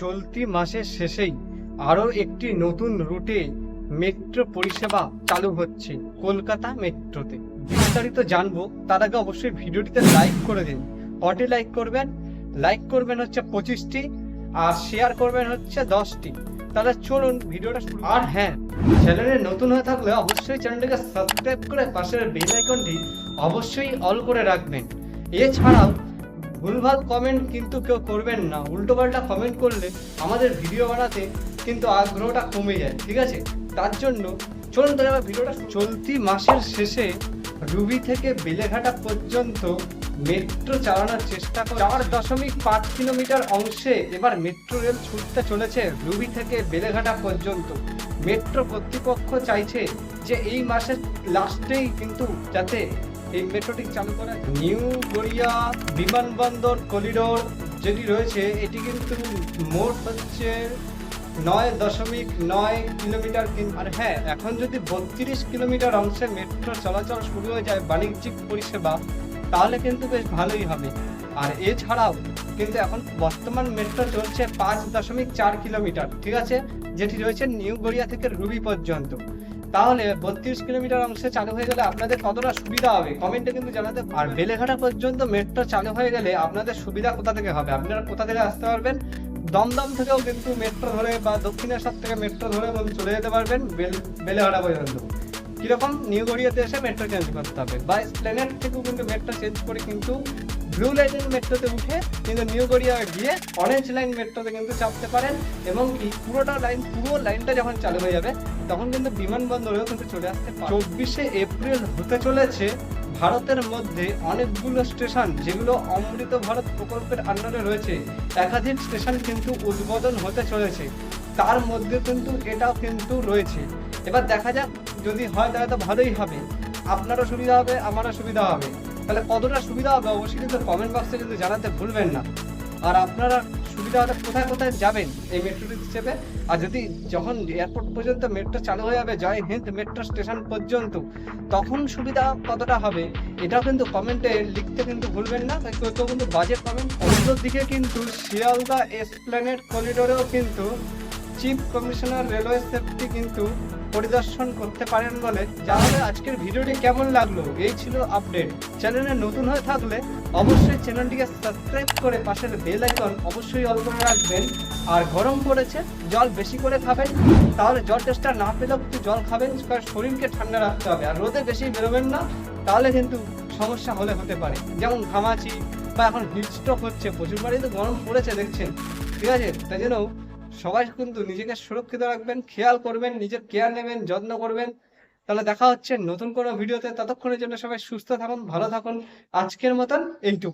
চলতি মাসের শেষেই আরও একটি নতুন রুটে মেট্রো পরিষেবা চালু হচ্ছে কলকাতা মেট্রোতে। বিস্তারিত জানব, তার আগে অবশ্যই ভিডিওটিতে লাইক করে দিন। কটি লাইক করবেন? লাইক করবেন হচ্ছে পঁচিশটি আর শেয়ার করবেন হচ্ছে দশটি। তাহলে চলুন ভিডিওটা আর হ্যাঁ চ্যানেলে নতুন হয়ে থাকলে অবশ্যই চ্যানেলটিকে সাবস্ক্রাইব করে পাশের বেল আইকনটি অবশ্যই অল করে রাখবেন। এছাড়াও ভুলভাল কমেন্ট কিন্তু কেউ করবেন না। উল্টোপাল্টা কমেন্ট করলে আমাদের ভিডিও বানাতে কিন্তু আগ্রহটা কমে যায়, ঠিক আছে? তার জন্য চলুন তাহলে এবার ভিডিওটা চলতি মাসের শেষে রুবি থেকে বেলেঘাটা পর্যন্ত মেট্রো চালানোর চেষ্টা করে চার দশমিক পাঁচ কিলোমিটার অংশে এবার মেট্রো রেল ছুটতে চলেছে রুবি থেকে বেলেঘাটা পর্যন্ত। মেট্রো কর্তৃপক্ষ চাইছে যে এই মাসের লাস্টেই কিন্তু যাতে এই মেট্রোটি চালু করা নিউ গড়িয়া বিমানবন্দর করিডোর যেটি রয়েছে, এটি কিন্তু মোট হচ্ছে নয় দশমিক নয় কিলোমিটার আর হ্যাঁ এখন যদি বত্রিশ কিলোমিটার অংশে মেট্রো চলাচল শুরু হয়ে যায় বাণিজ্যিক পরিষেবা, তাহলে কিন্তু বেশ ভালোই হবে। আর এছাড়াও কিন্তু এখন বর্তমান মেট্রো চলছে পাঁচ দশমিক চার কিলোমিটার, ঠিক আছে? যেটি রয়েছে নিউ গড়িয়া থেকে রুবি পর্যন্ত। তাহলে বত্রিশ কিলোমিটার অংশে চালু হয়ে গেলে আপনাদের কতটা সুবিধা হবে? কমেন্টে কিন্তু জানাতে আর বেলেঘাটা পর্যন্ত মেট্রো চালু হয়ে গেলে আপনাদের সুবিধা কোথা থেকে হবে? আপনারা কোথা থেকে আসতে পারবেন? দমদম থেকেও কিন্তু মেট্রো ধরে বা দক্ষিণেশ্বর থেকে মেট্রো ধরে চলে যেতে পারবেন বেল- বেলেঘাটা পর্যন্ত। কীরকম? নিউ গড়িয়াতে এসে মেট্রো চেঞ্জ করতে হবে। বা স্প্লেনেট থেকেও কিন্তু মেট্রো চেঞ্জ করে কিন্তু ব্লু লাইনের মেট্রোতে উঠে কিন্তু নিউ গড়িয়া গিয়ে অরেঞ্জ লাইন মেট্রোতে কিন্তু চাপতে পারেন এবং এই পুরোটা লাইন পুরো লাইনটা যখন চালু হয়ে যাবে, তখন কিন্তু বিমানবন্দরেও কিন্তু চলে আসতে চব্বিশে এপ্রিল হতে চলেছে ভারতের মধ্যে অনেকগুলো স্টেশন যেগুলো অমৃত ভারত প্রকল্পের আন্ডারে রয়েছে। একাধিক স্টেশন কিন্তু উদ্বোধন হতে চলেছে। তার মধ্যে কিন্তু এটাও কিন্তু রয়েছে। এবার দেখা যাক, যদি হয় তাহলে তো ভালোই হবে। আপনারও সুবিধা হবে, আমারও সুবিধা হবে। তাহলে কতটা সুবিধা হবে? অবশ্যই কিন্তু কমেন্ট বক্সে কিন্তু জানাতে ভুলবেন না। আর আপনারা সুবিধা হলে কোথায় কোথায় যাবেন এই মেট্রোটি হিসেবে আর যদি যখন এয়ারপোর্ট পর্যন্ত মেট্রো চালু হয়ে যাবে, জয় হিন্দ মেট্রো স্টেশন পর্যন্ত, তখন সুবিধা কতটা হবে? এটাও কিন্তু কমেন্টে লিখতে কিন্তু ভুলবেন না। কেউ কিন্তু বাজে কমেন্ট অন্যদিকে কিন্তু শিয়ালদা এসপ্ল্যানেড করিডোরেও কিন্তু চিফ কমিশনার রেলওয়ে সেফটি কিন্তু পরিদর্শন করতে পারেন বলে তাহলে আজকের ভিডিওটি কেমন লাগল? এই ছিল আপডেট। চ্যানেলে নতুন হয়ে থাকলে অবশ্যই চ্যানেলটিকে সাবস্ক্রাইব করে পাশের বেল আইকন অবশ্যই অল করে রাখবেন। আর গরম পড়েছে, জল বেশি করে খাবেন, তাহলে জল টেস্টটা না পেলেও একটু জল খাবেন, কারণ শরীরকে ঠান্ডা রাখতে হবে। আর রোদে বেশি বেরোবেন না, তাহলে কিন্তু সমস্যা হলে হতে পারে। যেমন ঘামাচি বা এখন হিট স্ট্রোক হচ্ছে, প্রচুর তো গরম পড়েছে, দেখছেন। ঠিক আছে? তাই জন্য সবাই কিন্তু নিজেকে সুরক্ষিত রাখবেন, খেয়াল করবেন, নিজের কেয়ার নেবেন, যত্ন করবেন। তাহলে দেখা হচ্ছে নতুন কোনো ভিডিওতে ততক্ষণের জন্য সবাই সুস্থ থাকুন, ভালো থাকুন। আজকের মতন এইটুকু।